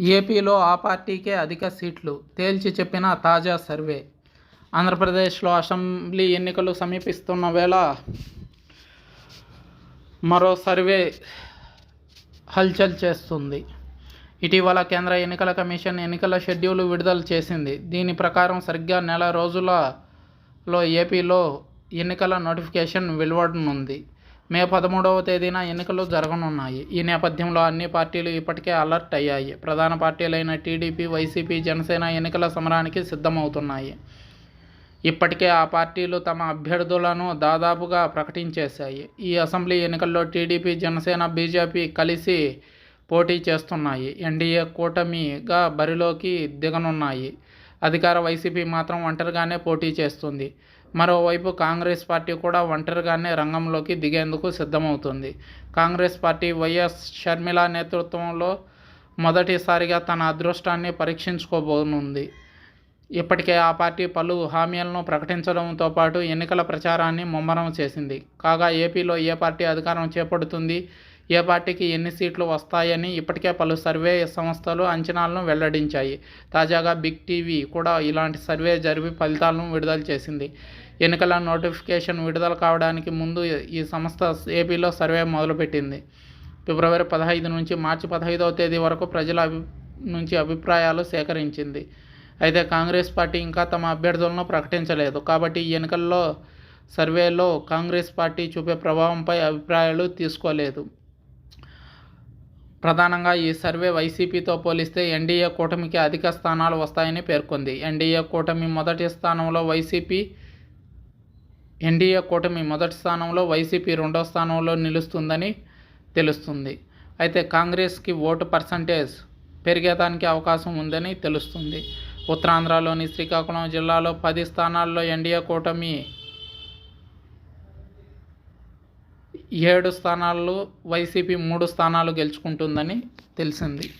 ఏపీలో ఆ పార్టీకే అధిక సీట్లు తేల్చి చెప్పిన తాజా సర్వే. ఆంధ్రప్రదేశ్లో అసెంబ్లీ ఎన్నికలు సమీపిస్తున్న వేళ మరో సర్వే హల్చల్ చేస్తుంది. ఇటీవల కేంద్ర ఎన్నికల కమిషన్ ఎన్నికల షెడ్యూల్ విడుదల చేసింది. దీని ప్రకారం సరిగ్గా నెల రోజులలో ఏపీలో ఎన్నికల నోటిఫికేషన్ వెలువడనుంది. మే పదమూడవ తేదీన ఎన్నికలు జరగనున్నాయి. ఈ నేపథ్యంలో అన్ని పార్టీలు ఇప్పటికే అలర్ట్ అయ్యాయి. ప్రధాన పార్టీలైన టీడీపీ వైసీపీ జనసేన ఎన్నికల సమరానికి సిద్ధమవుతున్నాయి. ఇప్పటికే ఆ పార్టీలు తమ అభ్యర్థులను దాదాపుగా ప్రకటించేశాయి. ఈ అసెంబ్లీ ఎన్నికల్లో టీడీపీ జనసేన బీజేపీ కలిసి పోటీ చేస్తున్నాయి. ఎన్డీఏ కూటమిగా బరిలోకి దిగనున్నాయి. అధికార వైసీపీ మాత్రం ఒంటరిగానే పోటీ చేస్తుంది. మరోవైపు కాంగ్రెస్ పార్టీ కూడా ఒంటరిగానే రంగంలోకి దిగేందుకు సిద్ధమవుతుంది. కాంగ్రెస్ పార్టీ వైఎస్ షర్మిల నేతృత్వంలో మొదటిసారిగా తన అదృష్టాన్ని పరీక్షించుకోబోనుంది. ఇప్పటికే ఆ పార్టీ పలు హామీలను ప్రకటించడంతో పాటు ఎన్నికల ప్రచారాన్ని ముమ్మరం చేసింది. కాగా ఏపీలో ఏ పార్టీ అధికారం చేపడుతుంది? ఏ పార్టీకి ఎన్ని సీట్లు వస్తాయని ఇప్పటికే పలు సర్వే సంస్థలు అంచనాలను వెల్లడించాయి. తాజాగా బిగ్ టీవీ కూడా ఇలాంటి సర్వే జరిపి ఫలితాలను విడుదల చేసింది. ఎన్నికల నోటిఫికేషన్ విడుదల కావడానికి ముందు ఈ సంస్థ ఏపీలో సర్వే మొదలుపెట్టింది. ఫిబ్రవరి పదహైదు నుంచి మార్చి పదహైదవ తేదీ వరకు ప్రజల అభి నుంచి అభిప్రాయాలు సేకరించింది. అయితే కాంగ్రెస్ పార్టీ ఇంకా తమ అభ్యర్థులను ప్రకటించలేదు. కాబట్టి ఈ ఎన్నికల్లో సర్వేలో కాంగ్రెస్ పార్టీ చూపే ప్రభావంపై అభిప్రాయాలు తీసుకోలేదు. ప్రధానంగా ఈ సర్వే వైసీపీతో పోలిస్తే ఎన్డీఏ కూటమికి అధిక స్థానాలు వస్తాయని పేర్కొంది. ఎన్డీఏ కూటమి మొదటి స్థానంలో వైసీపీ ఎన్డీఏ కూటమి మొదటి స్థానంలో వైసీపీ రెండో స్థానంలో నిలుస్తుందని తెలుస్తుంది. అయితే కాంగ్రెస్కి ఓటు పర్సంటేజ్ పెరిగేదానికి అవకాశం ఉందని తెలుస్తుంది. ఉత్తరాంధ్రలోని శ్రీకాకుళం జిల్లాలో పది స్థానాల్లో ఎన్డీఏ కూటమి ఏడు స్థానాల్లో వైసీపీ మూడు స్థానాలు గెలుచుకుంటుందని తెలిసింది.